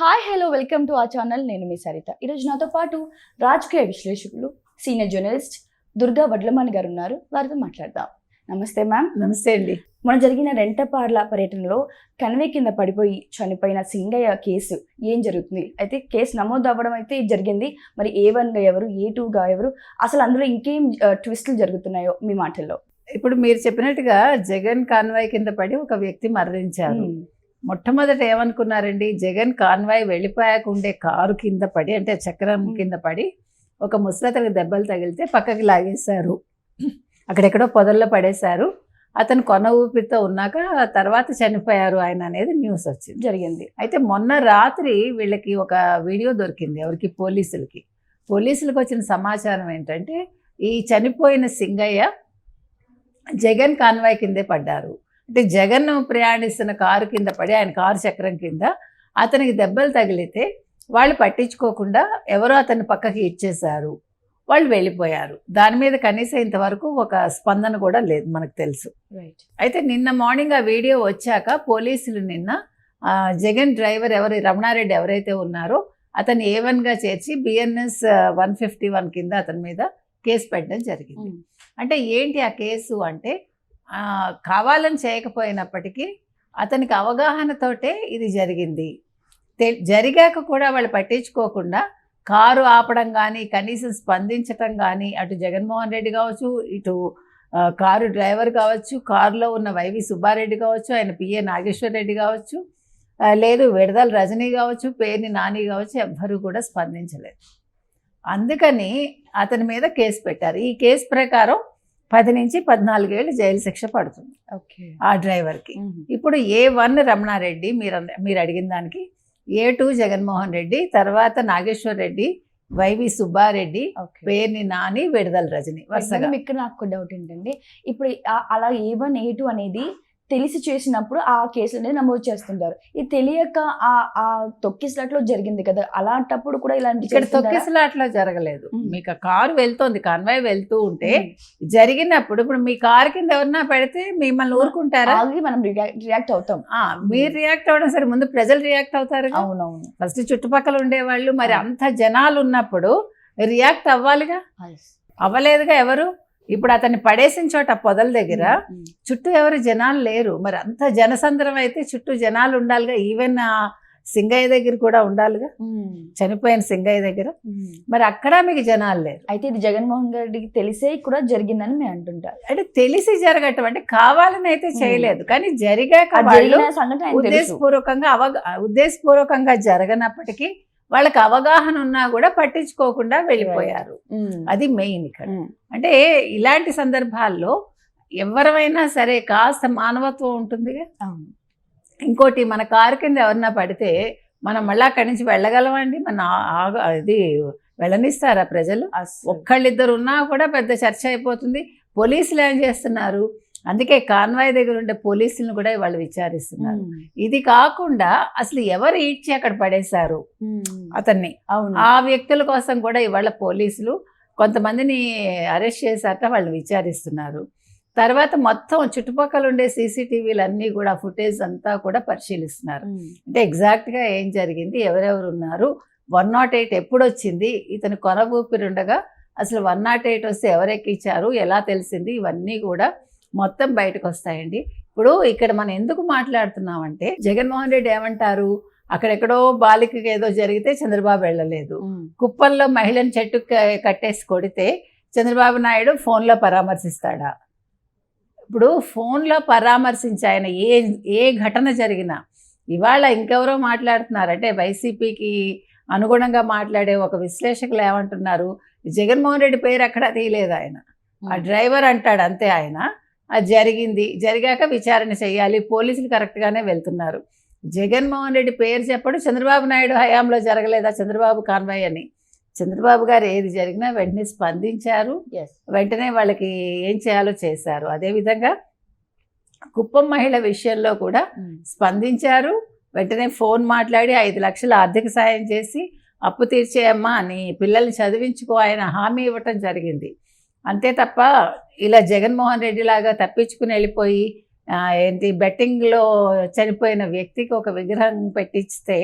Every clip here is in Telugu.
హాయ్ హలో వెల్కమ్ టు ఆ ఛానల్ నేను మీ సరిత. ఈరోజు నాతో పాటు రాజకీయ విశ్లేషకులు సీనియర్ జర్నలిస్ట్ దుర్గా వడ్లమణి గారు ఉన్నారు. వారితో మాట్లాడదాం. నమస్తే మ్యామ్ నమస్తే అండి. మన జరిగిన రెంటపార్ల పర్యటనలో కన్వే కింద పడిపోయి చనిపోయిన సింగయ్య కేసు ఏం జరుగుతుంది? అయితే కేసు నమోదు అవ్వడం అయితే జరిగింది. మరి ఏ వన్గా ఎవరు ఏ టూగా ఎవరు అసలు అందులో ఇంకేం ట్విస్టులు జరుగుతున్నాయో మీ మాటల్లో? ఇప్పుడు మీరు చెప్పినట్టుగా జగన్ కాన్వాయ్ కింద పడి ఒక వ్యక్తి మరణించారు. మొట్టమొదట ఏమనుకున్నారండి? జగన్ కాన్వాయ్ వెళ్ళిపోయాక ఉండే కారు కింద పడి అంటే చక్రం. కింద పడి ఒక ముసలతలకు దెబ్బలు తగిలితే పక్కకి లాగేశారు. అక్కడెక్కడో పొదల్లో పడేశారు. అతను కొన ఊపిరితో ఉన్నాక తర్వాత చనిపోయారు ఆయన అనేది న్యూస్ వచ్చింది. జరిగింది. అయితే మొన్న రాత్రి వీళ్ళకి ఒక వీడియో దొరికింది ఎవరికి? పోలీసులకి. పోలీసులకు వచ్చిన సమాచారం ఏంటంటే ఈ చనిపోయిన సింగయ్య జగన్ కాన్వాయ్ కిందే పడ్డారు. అంటే జగన్ ప్రయాణిస్తున్న కారు కింద పడి ఆయన కారు చక్రం కింద అతనికి దెబ్బలు తగిలితే వాళ్ళు పట్టించుకోకుండా ఎవరో అతన్ని పక్కకి ఇచ్చేశారు. వాళ్ళు వెళ్ళిపోయారు. దాని మీద కనీసం ఇంతవరకు ఒక స్పందన కూడా లేదు మనకు తెలుసు. అయితే నిన్న మార్నింగ్ ఆ వీడియో వచ్చాక పోలీసులు నిన్న జగన్ డ్రైవర్ ఎవరు రమణారెడ్డి ఎవరైతే ఉన్నారో అతన్ని ఏ వన్గా చేర్చి బిఎన్ఎస్ వన్ ఫిఫ్టీ వన్ కింద అతని మీద కేసు పెట్టడం జరిగింది. అంటే ఏంటి ఆ కేసు అంటే కావాలని చేయకపోయినప్పటికీ అతనికి అవగాహనతోటే ఇది జరిగింది. తె- జరిగాక కూడా వాళ్ళు పట్టించుకోకుండా కారు ఆపడం కానీ కనీసం స్పందించటం కానీ అటు జగన్మోహన్ రెడ్డి కావచ్చు ఇటు కారు డ్రైవర్ కావచ్చు కారులో ఉన్న వైవి సుబ్బారెడ్డి కావచ్చు ఆయన పిఏ నాగేశ్వర్ రెడ్డి కావచ్చు లేదు విడదల రజనీ కావచ్చు పేరుని నాని కావచ్చు ఎవ్వరూ కూడా స్పందించలేదు. అందుకని అతని మీద కేసు పెట్టారు. ఈ కేసు ప్రకారం పది నుంచి పద్నాలుగేళ్ళు జైలు శిక్ష పడుతుంది. ఓకే. ఆ డ్రైవర్కి. ఇప్పుడు ఏ వన్ రమణారెడ్డి మీరు మీరు అడిగిన దానికి ఏ టూ జగన్మోహన్ రెడ్డి తర్వాత నాగేశ్వర్ రెడ్డి వైవి సుబ్బారెడ్డి పేరుని నాని విడదల రజని వరుసగా. ఇక్కడ నాకు డౌట్ ఏంటంటే ఇప్పుడు అలా ఏ వన్ ఏ టూ అనేది తెలిసి చేసినప్పుడు ఆ కేసు అనేది నమోదు చేస్తుంటారు. ఇది తెలియక ఆ ఆ తొక్కిసలాట్లో జరిగింది కదా అలాంటప్పుడు కూడా ఇలాంటి ఇక్కడ? తొక్కిసలాట్లో జరగలేదు. మీకు ఆ కారు వెళ్తోంది కాన్వాయ్ వెళ్తూ ఉంటే జరిగినప్పుడు ఇప్పుడు మీ కారు కింద ఎవరన్నా పెడితే మిమ్మల్ని ఊరుకుంటారా? ఆల్రెడీ మనం రియాక్ట్ అవుతాం. ఆ, మీరు రియాక్ట్ అవ్వడం సరే ముందు ప్రజలు రియాక్ట్ అవుతారు అవునవును. ఫస్ట్ చుట్టుపక్కల ఉండేవాళ్ళు మరి అంత జనాలు ఉన్నప్పుడు రియాక్ట్ అవ్వాలిగా? అవ్వలేదుగా ఎవరు? ఇప్పుడు అతన్ని పడేసిన చోట పొదల దగ్గర చుట్టూ ఎవరు జనాలు లేరు. మరి అంత జనసంద్రం అయితే చుట్టూ జనాలు ఉండాలిగా. ఈవెన్ ఆ సింగయ్య దగ్గర కూడా ఉండాలిగా. చనిపోయిన సింగయ్య దగ్గర. మరి అక్కడ మీకు జనాలు లేరు. అయితే ఇది జగన్మోహన్ రెడ్డికి తెలిసే కూడా జరిగిందని మేము అంటుంటారు. అంటే తెలిసి జరగటం అంటే కావాలని అయితే. చేయలేదు. కానీ జరిగాక. ఉద్దేశపూర్వకంగా అవగా ఉద్దేశపూర్వకంగా జరగనప్పటికీ వాళ్ళకి అవగాహన ఉన్నా కూడా పట్టించుకోకుండా వెళ్ళిపోయారు. అది మెయిన్ ఇక్కడ. అంటే ఇలాంటి సందర్భాల్లో ఎవరమైనా సరే కాస్త మానవత్వం ఉంటుందిగా. ఇంకోటి మన కారు కింద ఎవరన్నా పడితే మనం మళ్ళీ అక్కడి నుంచి వెళ్ళగలమండి మన ఇది వెళ్ళనిస్తారా ప్రజలు. ఒక్కళ్ళిద్దరు ఉన్నా కూడా పెద్ద చర్చ అయిపోతుంది. పోలీసులు ఏం చేస్తున్నారు? అందుకే కాన్వాయ్ దగ్గర ఉండే పోలీసులను కూడా వాళ్ళు విచారిస్తున్నారు. ఇది కాకుండా అసలు ఎవరు ఈడ్చి అక్కడ పడేశారు? అతన్ని. అవును. ఆ వ్యక్తుల కోసం కూడా ఇవాళ పోలీసులు కొంతమందిని అరెస్ట్ చేశాక వాళ్ళు విచారిస్తున్నారు. తర్వాత మొత్తం చుట్టుపక్కల ఉండే సీసీటీవీలు అన్నీ కూడా ఫుటేజ్ అంతా కూడా పరిశీలిస్తున్నారు. అంటే ఎగ్జాక్ట్గా ఏం జరిగింది ఎవరెవరు ఉన్నారు వన్ నాట్ ఎయిట్ ఎప్పుడు వచ్చింది ఇతను కొన ఊపిరి ఉండగా అసలు వన్ నాట్ ఎయిట్ వస్తే ఎవరు ఎక్కించారు ఎలా తెలిసింది ఇవన్నీ కూడా మొత్తం బయటకు వస్తాయండి ఇప్పుడు ఇక్కడ మనం ఎందుకు మాట్లాడుతున్నామంటే జగన్మోహన్ రెడ్డి ఏమంటారు? అక్కడెక్కడో బాలికకి ఏదో జరిగితే చంద్రబాబు వెళ్ళలేదు. ఉమ్, కుప్పంలో మహిళను చెట్టు కట్టేసి కొడితే చంద్రబాబు నాయుడు ఫోన్లో పరామర్శిస్తాడా? ఇప్పుడు ఫోన్లో పరామర్శించి ఆయన ఏ ఏ ఘటన జరిగినా ఇవాళ ఇంకెవరో మాట్లాడుతున్నారు. అంటే వైసీపీకి అనుగుణంగా మాట్లాడే ఒక విశ్లేషకులు ఏమంటున్నారు? జగన్మోహన్ రెడ్డి పేరు అక్కడ తీయలేదు ఆయన. ఆ డ్రైవర్ అంటాడు అంతే ఆయన. అది జరిగింది. జరిగాక విచారణ చేయాలి. పోలీసులు కరెక్ట్గానే వెళ్తున్నారు. జగన్మోహన్ రెడ్డి పేరు చెప్పడు చంద్రబాబు నాయుడు హయాంలో జరగలేదా? చంద్రబాబు కాన్వాయ్ అని. చంద్రబాబు గారు ఏది జరిగినా వెంటనే స్పందించారు. వెంటనే వాళ్ళకి ఏం చేయాలో చేశారు. అదేవిధంగా కుప్పం మహిళ విషయంలో కూడా ఉమ్, స్పందించారు. వెంటనే ఫోన్ మాట్లాడి ఐదు లక్షల ఆర్థిక సాయం చేసి అప్పు తీర్చేయమ్మా అని పిల్లల్ని చదివించుకో ఆయన హామీ ఇవ్వటం జరిగింది. అంతే తప్ప ఇలా జగన్మోహన్ రెడ్డి లాగా తప్పించుకుని వెళ్ళిపోయి ఏంటి బెట్టింగ్లో చనిపోయిన వ్యక్తికి ఒక విగ్రహం పెట్టిస్తే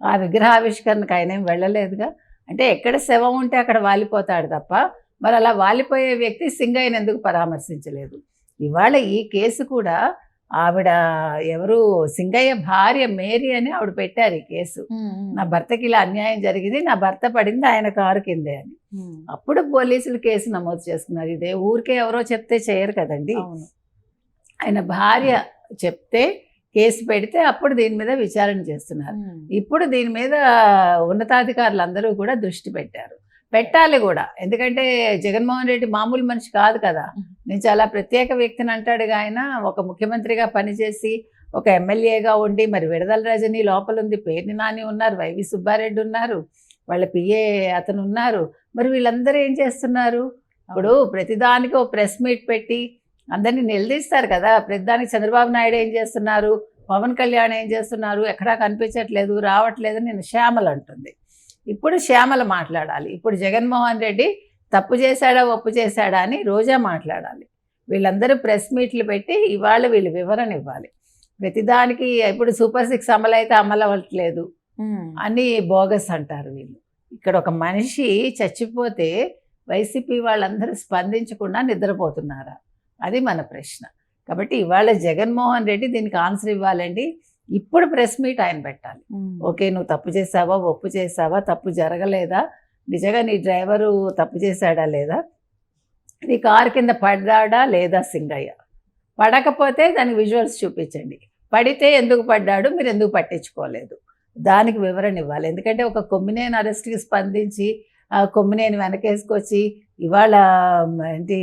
ఆ విగ్రహావిష్కరణకు ఆయన ఏం వెళ్ళలేదుగా? అంటే ఎక్కడ శవం ఉంటే అక్కడ వాలిపోతాడు తప్ప మరి అలా వాలిపోయే వ్యక్తి సింగయ్యని ఎందుకు పరామర్శించలేదు. ఇవాళ ఈ కేసు కూడా ఆవిడ ఎవరు? సింగయ్య భార్య మేరీ అని ఆవిడ పెట్టారు ఈ కేసు. నా భర్తకి ఇలా అన్యాయం జరిగింది నా భర్త పడింది ఆయన కారు కిందే అని. అప్పుడు పోలీసులు కేసు నమోదు చేసుకున్నారు. ఇదే ఊరికే ఎవరో చెప్తే చేయరు కదండి. ఆయన భార్య చెప్తే కేసు పెడితే అప్పుడు దీని మీద విచారణ చేస్తున్నారు. ఇప్పుడు దీని మీద ఉన్నతాధికారులు అందరూ కూడా దృష్టి పెట్టారు. పెట్టాలి కూడా. ఎందుకంటే జగన్మోహన్ రెడ్డి మామూలు మనిషి కాదు కదా. నేను చాలా ప్రత్యేక వ్యక్తిని అంటాడుగా ఆయన. ఒక ముఖ్యమంత్రిగా పనిచేసి ఒక ఎమ్మెల్యేగా ఉండి మరి విడదల రజని లోపల ఉంది పేర్ని నాని ఉన్నారు వైవి సుబ్బారెడ్డి ఉన్నారు వాళ్ళ పిఏ అతను ఉన్నారు. మరి వీళ్ళందరూ ఏం చేస్తున్నారు? ఇప్పుడు ప్రతిదానికి ఒక ప్రెస్ మీట్ పెట్టి అందరినీ నిలదీస్తారు కదా. ప్రతిదానికి చంద్రబాబు నాయుడు ఏం చేస్తున్నారు? పవన్ కళ్యాణ్ ఏం చేస్తున్నారు? ఎక్కడా కనిపించట్లేదు రావట్లేదు నేను శ్యామల అంటుంది ఇప్పుడు శ్యామల మాట్లాడాలి. ఇప్పుడు జగన్మోహన్ రెడ్డి తప్పు చేశాడా ఒప్పు చేశాడా అని రోజా మాట్లాడాలి. వీళ్ళందరూ ప్రెస్ మీట్లు పెట్టి ఇవాళ వీళ్ళు వివరణ ఇవ్వాలి. ప్రతిదానికి ఇప్పుడు సూపర్ సిక్స్ అమలు అయితే అమలు అవ్వట్లేదు అని బోగస్ అంటారు వీళ్ళు. ఇక్కడ ఒక మనిషి చచ్చిపోతే వైసీపీ వాళ్ళందరూ స్పందించకుండా నిద్రపోతున్నారా? అది మన ప్రశ్న. కాబట్టి ఇవాళ జగన్మోహన్ రెడ్డి దీనికి ఆన్సర్ ఇవ్వాలండి. ఇప్పుడు ప్రెస్ మీట్ ఆయన పెట్టాలి. ఓకే నువ్వు తప్పు చేసావా? ఒప్పు చేసావా? తప్పు జరగలేదా? నిజంగా నీ డ్రైవరు తప్పు చేశాడా లేదా? నీ కారు కింద పడ్డాడా లేదా సింగయ్య? పడకపోతే దానికి విజువల్స్ చూపించండి. పడితే ఎందుకు పడ్డాడు? మీరు ఎందుకు పట్టించుకోలేదు? దానికి వివరణ ఇవ్వాలి. ఎందుకంటే ఒక కొమ్మినేని అరెస్ట్కి స్పందించి ఆ కొమ్మినేని వెనకేసుకొచ్చి ఇవాళ ఏంటి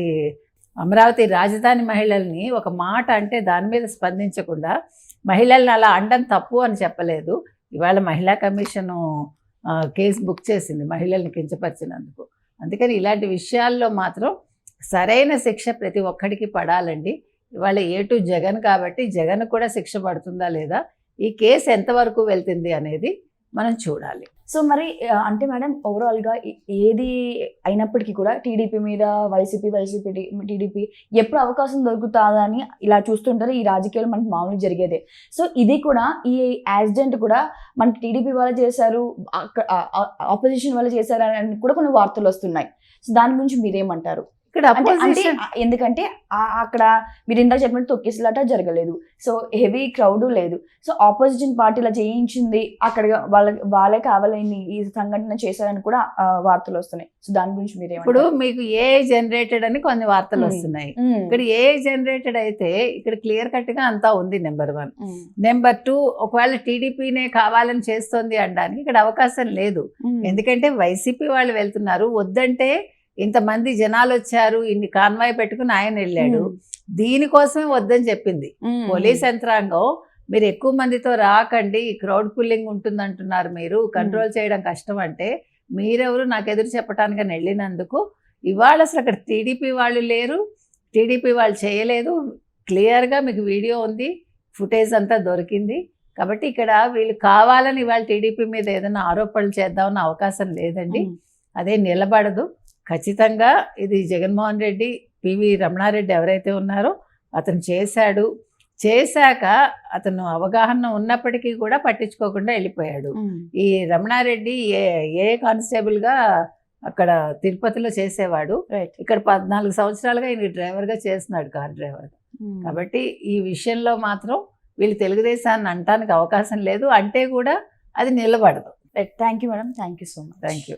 అమరావతి రాజధాని మహిళల్ని ఒక మాట అంటే దాని మీద స్పందించకుండా మహిళల్ని అలా అండం తప్పు అని చెప్పలేదు. ఇవాళ మహిళా కమిషను కేసు బుక్ చేసింది మహిళల్ని కించపరిచినందుకు. అందుకని ఇలాంటి విషయాల్లో మాత్రం సరైన శిక్ష ప్రతి ఒక్కడికి పడాలండి. ఇవాళ ఏటు జగన్ కాబట్టి జగన్ కూడా శిక్ష పడుతుందా లేదా? ఈ కేసు ఎంతవరకు వెళ్తుంది అనేది మనం చూడాలి. సో మరి అంటే మేడం ఓవరాల్గా ఏది అయినప్పటికీ కూడా టీడీపీ మీద వైసీపీ వైసీపీ టీడీపీ ఎప్పుడు అవకాశం దొరుకుతుందా అని ఇలా చూస్తుంటారు. ఈ రాజకీయాలు మనకి మామూలు జరిగేదే. సో ఇది కూడా ఈ యాక్సిడెంట్ కూడా మనకి టీడీపీ వాళ్ళు చేశారు ఆపోజిషన్ వాళ్ళు చేశారు అని కూడా కొన్ని వార్తలు వస్తున్నాయి. సో దాని గురించి మీరేమంటారు? ఇక్కడ ఎందుకంటే అక్కడ మీరు ఇందాక చెప్పినట్టు తొక్కిసలాట జరగలేదు. సో హెవీ క్రౌడ్ లేదు. సో ఆపోజిషన్ పార్టీలా చేయించింది అక్కడ వాళ్ళ వాళ్ళే కావాలని ఈ సంఘటన చేశారని కూడా వార్తలు వస్తున్నాయి. సో దాని గురించి ఇప్పుడు మీరేమంటారు మీకు ఏ జనరేటెడ్ అని కొన్ని వార్తలు. వస్తున్నాయి. ఇక్కడ ఏ జనరేటెడ్ అయితే ఇక్కడ క్లియర్ కట్గా అంతా ఉంది నెంబర్ వన్ నెంబర్ టూ ఒకవేళ టీడీపీనే కావాలని చేస్తోంది అనడానికి ఇక్కడ అవకాశం లేదు. ఎందుకంటే వైసీపీ వాళ్ళు వెళ్తున్నారు. వద్దంటే ఇంతమంది జనాలు వచ్చారు ఇన్ని కాన్వాయ్ పెట్టుకుని ఆయన వెళ్ళాడు. దీనికోసమే వద్దని చెప్పింది. పోలీస్ యంత్రాంగం మీరు ఎక్కువ మందితో రాకండి క్రౌడ్ పుల్లింగ్ ఉంటుంది అంటున్నారు మీరు కంట్రోల్ చేయడం కష్టం అంటే మీరెవరు నాకు ఎదురు చెప్పడానికి అని వెళ్ళినందుకు ఇవాళ అసలు అక్కడ టీడీపీ వాళ్ళు లేరు టీడీపీ వాళ్ళు చేయలేదు. క్లియర్గా మీకు వీడియో ఉంది ఫుటేజ్ అంతా దొరికింది. కాబట్టి ఇక్కడ వీళ్ళు కావాలని ఇవాళ టీడీపీ మీద ఏదైనా ఆరోపణలు చేద్దామన్న అవకాశం లేదండి. అదే నిలబడదు. ఖచ్చితంగా ఇది జగన్మోహన్ రెడ్డి పివి రమణారెడ్డి ఎవరైతే ఉన్నారో అతను చేశాడు. చేశాక అతను అవగాహన ఉన్నప్పటికీ కూడా పట్టించుకోకుండా వెళ్ళిపోయాడు. ఈ రమణారెడ్డి ఏ ఏ కానిస్టేబుల్గా అక్కడ తిరుపతిలో చేసేవాడు. ఇక్కడ పద్నాలుగు సంవత్సరాలుగా ఈయన డ్రైవర్గా చేస్తున్నాడు కార్ డ్రైవర్. కాబట్టి ఈ విషయంలో మాత్రం వీళ్ళు తెలుగుదేశాన్ని అనటానికి అవకాశం లేదు. అంటే కూడా అది నిలబడదు. Thank you madam thank you so much thank you